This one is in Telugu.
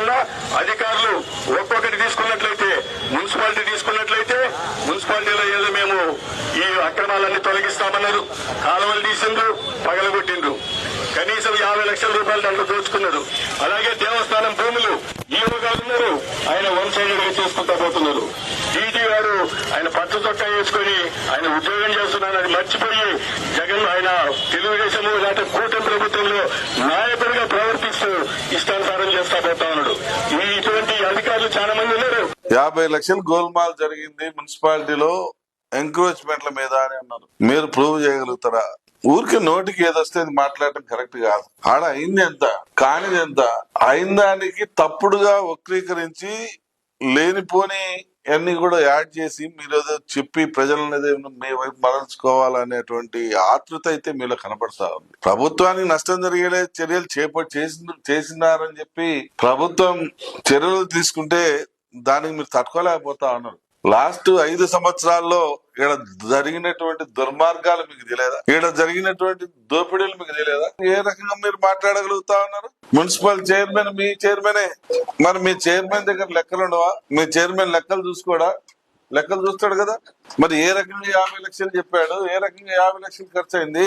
ఉన్నా అధికారులు ఒక్కొక్కటి తీసుకున్నట్లయితే మున్సిపాలిటీ తీసుకున్నట్లయితే మున్సిపాలిటీలో ఏదో మేము ఈ అక్రమాలన్నీ తొలగిస్తామన్నారు. కాలువలు తీసిండ్రు పగలగొట్టిండ్రు కనీసం యాభై లక్షల రూపాయలు దాంట్లో దోచుకున్నారు. అలాగే దేవస్థానం భూములు ఈవో గారు ఉన్నారు ఆయన వన్ సైడెడ్ చేసుకుంటా పోతున్నారు. డీటీ గారు ఆయన పచ్చ చొక్కా వేసుకొని ఆయన ఉద్యోగం చేస్తున్నారని మర్చిపోయి జగన్ ఆయన తెలుగుదేశం లేకపోతే కూటమి చేస్తా పోతా ఉన్నాడు ఈ ఇటువంటి అధికారులు చాలా మంది ఉన్నారు. యాభై లక్షలు గోల్మాల్ జరిగింది మున్సిపాలిటీలో ఎంక్రోచ్మెంట్ల మీద అని అన్నారు. మీరు ప్రూవ్ చేయగలుగుతారా? ఊరికి నోటికి ఏదొస్తే మాట్లాడటం కరెక్ట్ కాదు. ఆడ అయింది ఎంత? కానిది ఎంత? అయిన దానికి తప్పుడుగా వక్రీకరించి లేనిపోని అన్ని కూడా యాడ్ చేసి మీరు ఏదో చెప్పి ప్రజలను ఏదో మీ వైపు మరల్చుకోవాలనేటువంటి ఆతృత అయితే మీలో కనపడతా ఉంది. ప్రభుత్వానికి నష్టం జరిగే చర్యలు చేప చేసినారని చెప్పి ప్రభుత్వం చర్యలు తీసుకుంటే దానికి మీరు తట్టుకోలేకపోతా ఉన్నారు. లాస్ట్ ఐదు సంవత్సరాల్లో ఇక్కడ జరిగినటువంటి దుర్మార్గాలు మీకు తెలియదా? ఇక్కడ జరిగినటువంటి దోపిడీలు మీకు తెలియదా? ఏ రకంగా మీరు మాట్లాడగలుగుతా ఉన్నారు? మున్సిపల్ చైర్మన్ మీ చైర్మనే. మరి మీ చైర్మన్ దగ్గర లెక్కలు ఉండవా? మీ చైర్మన్ లెక్కలు చూసుకోడా? లెక్కలు చూస్తాడు కదా. మరి ఏ రకంగా యాభై లక్షలు చెప్పాడు? ఏ రకంగా యాభై లక్షలు ఖర్చు అయింది